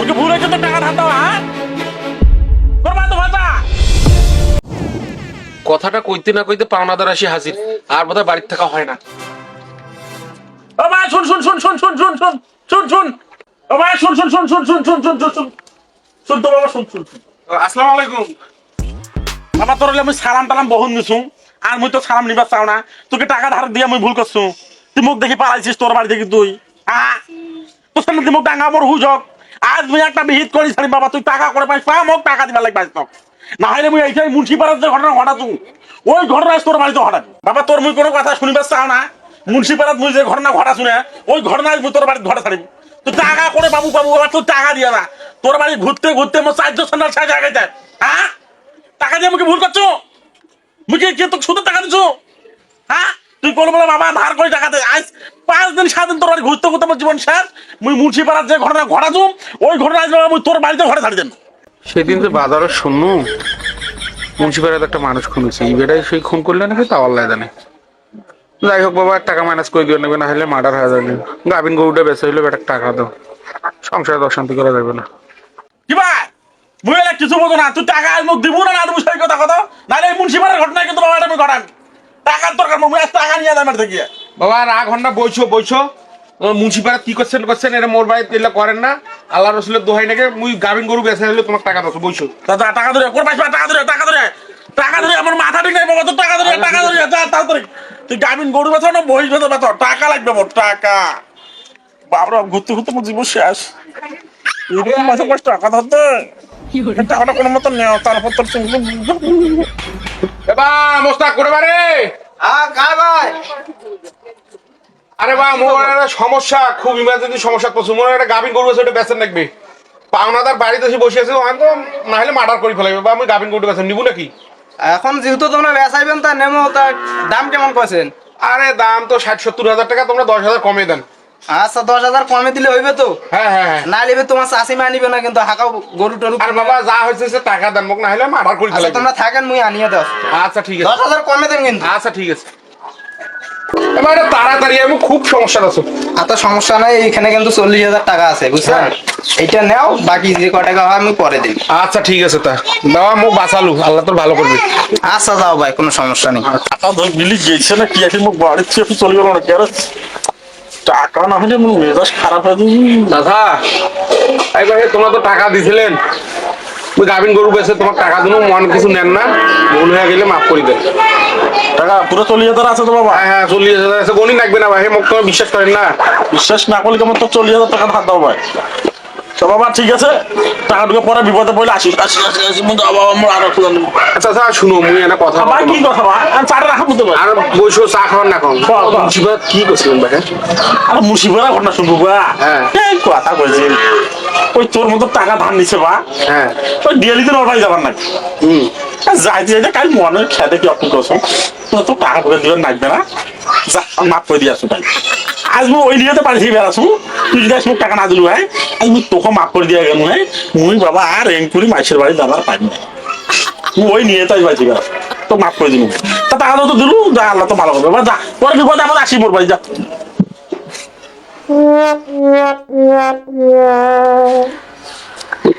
তোকে ভুল হয়েছে তো টাকা ধার দেওয়া হ্যাঁ ভাতা কথাটা কইতে না কইতে পাওনাদার আসি হাজির আর বোধহয় বাড়ির থাকা হয় না ও শুন শুন শুন শুন শুন শুন শুন শুন শুন ও ভাই শুন শুন শুন শুন শুন শুন শুন শুন শুন শুন তো বাবা শুন শুন শুন আসসালামু আলাইকুম বাবা তোর হলে আমি সালাম টালাম বহুন দিছু আর মুই তো সালাম নিবার চাও না তোকে টাকা ধার দিয়ে আমি ভুল করছু তুই মুখ দেখি পালাইছিস তোর বাড়ি দেখি তুই হ্যাঁ তোর সামনে তুই মুখ ডাঙ্গা মোর হুজক আজ মুই একটা বিহিত করি, ছাড়ি বাবা, তুই টাকা করে পাইস পা মোক টাকা দিবার লাগবে তো না হলে মুই এইটাই মুন্সিপাড়ার যে ঘটনা ঘটাতু, ওই ঘটনা তোর বাড়িতে ঘটাবি। বাবা, তোর মুই কোনো কথা শুনিবার চাও না। মুন্সিপাড়াত মুই যে ঘটনা ঘটা শুনে ওই ঘটনা আজ মুই তোর বাড়িতে ঘটা ছাড়িবি তুই টাকা করে বাবু বাবু, বাবা তুই টাকা দিয়ে না। তোর বাড়ি ঘুরতে ঘুরতে মোর চারজন সন্ন্যাস শেষ হয়ে গেছে হ্যাঁ? টাকা দিয়ে আমাকে ভুল করছ? মুখে কে তোকে শুধু টাকা দিছো? তুই কোনো বলে বাবা ধার করে টাকা দে। আজ পাঁচ দিন সাত দিন তোর ঘুরতে ঘুরতে আমার জীবন শেষ। মুই মুন্সিপাড়ার যে ঘটনা ঘটাছু ওই ঘটনা আজ বাবা তোর বাড়িতে ঘরে ছাড়ি দেন। সেদিন যে বাজারে শুনু মুন্সিপাড়াতে একটা মানুষ খুনেছে এই বেটাই সেই খুন করলে নাকি তা আল্লাহ জানে। যাই হোক বাবা টাকা মাইনাস করে দিও নেবে না হলে মার্ডার হয়ে যাবে। গাভিন গরুটা বেঁচে হইলে বেটার টাকা দাও। সংসারে অশান্তি করা যাবে না। কি ভাই মুই কিছু বলতো না। তুই টাকা আজ মুখ দিব না না দিব সেই কথা কথা নাহলে মুন্সিপাড়ার ঘটনা কিন্তু বাবা এটা আমি ঘটান টাকার দরকার মুই আজ টাকা নিয়ে আমার থেকে। বাবা রাগ বইছো বইছো। মুন্সিপাড়া কি করছেন করছেন এটা মোর এগুলো করেন না। আল্লাহ রসুলের দোহাই নাকি মুই গাভিন গরু তোমার টাকা বইছো। দাদা টাকা ধরে কোন পাইছ টাকা ধরে টাকা ধরে? টাকা ধরে আমার মাথা ঠিক নাই বাবা তোর টাকা ধরে টাকা ধরে যা তাড়াতাড়ি তুই গাবিন গরু না টাকা লাগবে মোর টাকা। বাবরা ঘুরতে ঘুরতে মোর জীবন শেষ। এরকম মাসে কষ্ট টাকা ধরতে। টাকাটা কোনো মতো নেও তারপর তোর এবা মোস্তাক করে আরে বা মোর একটা সমস্যা খুব ইমার্জেন্সি সমস্যা পড়ছে মোর একটা গাভিন গরু আছে ওটা বেচেন রাখবে পাওনাদার বাড়িতে এসে বসে আছে ওখানে তো না হলে মার্ডার করে ফেলাবে বা আমি গাভিন গরু বেচেন নিবো নাকি? এখন যেহেতু তোমরা বেসাইবেন তা নেমো তার দাম কেমন কছেন আরে দাম তো ষাট সত্তর হাজার টাকা তোমরা দশ হাজার কমে দেন। আচ্ছা দশ হাজার কমে দিলে হইবে তো? হ্যাঁ হ্যাঁ হ্যাঁ। না নিবে তোমার চাষিমা নিবে না কিন্তু হাঁকাও গরু টরু আর বাবা যা হয়েছে সে টাকা দেন মোক না হলে মার্ডার করে আচ্ছা তোমরা থাকেন মুই আনিয়ে দাও আচ্ছা ঠিক দশ হাজার কমে দেন কিন্তু। আচ্ছা ঠিক আছে। এবার তাড়াতাড়ি আমি খুব সমস্যা আছে। এত সমস্যা নাই এইখানে কিন্তু চল্লিশ হাজার টাকা আছে বুঝছেন হ্যাঁ। এইটা নেও বাকি যে ক টাকা হয় আমি পরে দিই আচ্ছা ঠিক আছে তা। বাবা মুখ বাঁচালু আল্লাহ তোর ভালো করবে। আচ্ছা যাও ভাই কোনো সমস্যা নেই। টাকা ধর বিলি গেছে না কি আছে? মুখ বাড়ির থেকে চলে গেল না কি টাকা না হলে মেজাজ খারাপ হয়ে দাদা এবার তোমরা তো টাকা দিছিলেন। ওই গাভিন গরু বেছে তোমার টাকা দিন মন কিছু নেন না। ভুল হয়ে গেলে মাফ করে দেন টাকা পুরো চল্লিশ হাজার আছে তো বাবা হ্যাঁ চল্লিশ হাজার আছে গণি লাগবে না ভাই মোক তোমার বিশ্বাস করেন না। বিশ্বাস না করলে কেমন তো চল্লিশ হাজার টাকা ধার দাও ভাই তো বাবা ঠিক আছে। টাকা ঢুকে পরে বিপদে পড়লে আসিস আসিস আসিস বাবা আমার আরও আচ্ছা আচ্ছা শুনো মুই একটা কথা কি কথা ভাই আর বসো চা খাওয়ার না খাও বাহ। কি করছিলেন ভাই আর মুসিবেরা ঘটনা শুনব বা হ্যাঁ। কথা কইছি। ওই তোর মতো টাকা ধার নিছে বা? হ্যাঁ। ওই ডিয়ালিতে নড়াই যাবার নাকি? হুম। যাইতে যাইতে কাল মনে খেতে কি অপু করছ? তো টাকা করে দিবেন লাগবে না। যা মাফ করে দিয়ে আসো তাই। আজ মু ওই নিয়ে তো পাঠিয়ে বেড়াছু তুই যদি মোক টাকা না দিলু ভাই আজ মুই তোকে মাফ করে দিয়ে গেল হ্যাঁ মুই বাবা আর এঙ্কুরি মাইসের বাড়ি দাবার পাইনি। তুই ওই নিয়ে তাই বেড়া তো মাফ করে দিবি তা টাকা তো দিলু, যা, আল্লাহ তো ভালো করবে যা পরে বিপদে আমার আসি মোর বাড়ি যা।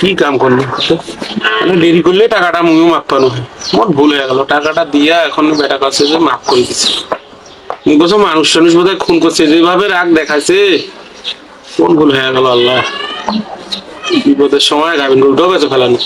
কি কাম করলি দেরি করলে টাকাটা মুইও মাপ পানো মোর ভুল গেল। টাকাটা দিয়া এখন বেটা কাছে যে মাফ করে দিছে। বলছো মানুষ টানুষ বোধ খুন করছে যেভাবে রাগ দেখাইছে কোন ভুল হয়ে গেল আল্লাহ। বিপদের সময় গাভিন গরুটাও বেঁচে ফেলানো